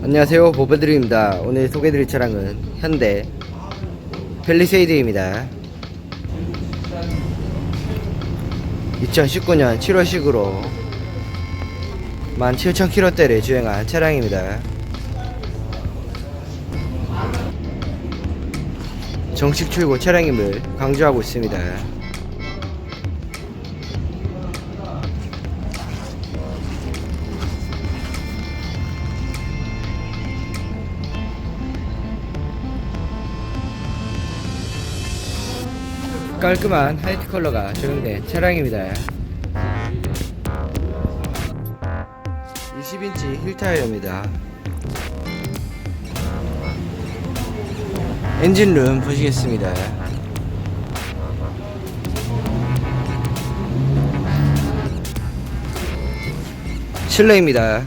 안녕하세요 보배드림입니다. 오늘 소개해드릴 차량은 현대 펠리세이드입니다. 2019년 7월식으로 17,000km대를 주행한 차량입니다. 정식 출고 차량임을 강조하고 있습니다 깔끔한 화이트 컬러가 적용된 차량입니다. 20인치 힐 타이어입니다. 엔진룸 보시겠습니다. 실내입니다.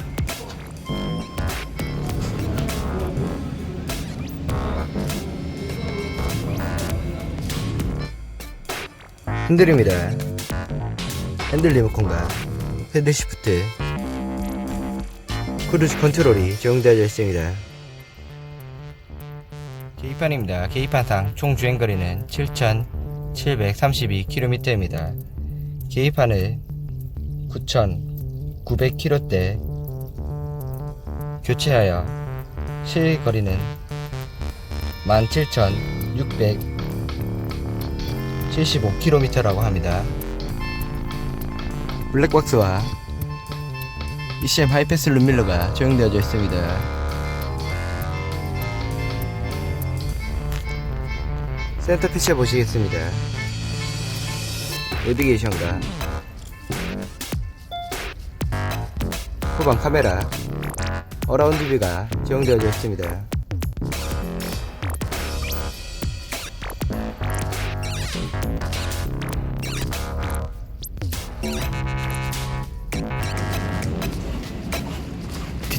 흔들립니다. 핸들 리모컨과 핸들 시프트, 크루즈 컨트롤이 적용되어 있습니다. 계기판입니다. 계기판상 총 주행 거리는 7,732km입니다. 계기판을 9,900km대 교체하여 실거리는 17,600 75km라고 합니다. 블랙박스와 ECM 하이패스 룸밀러가 적용되어 있습니다. 센터 피처 보시겠습니다. 내비게이션과 후방 카메라, 어라운드 뷰가 적용되어 있습니다.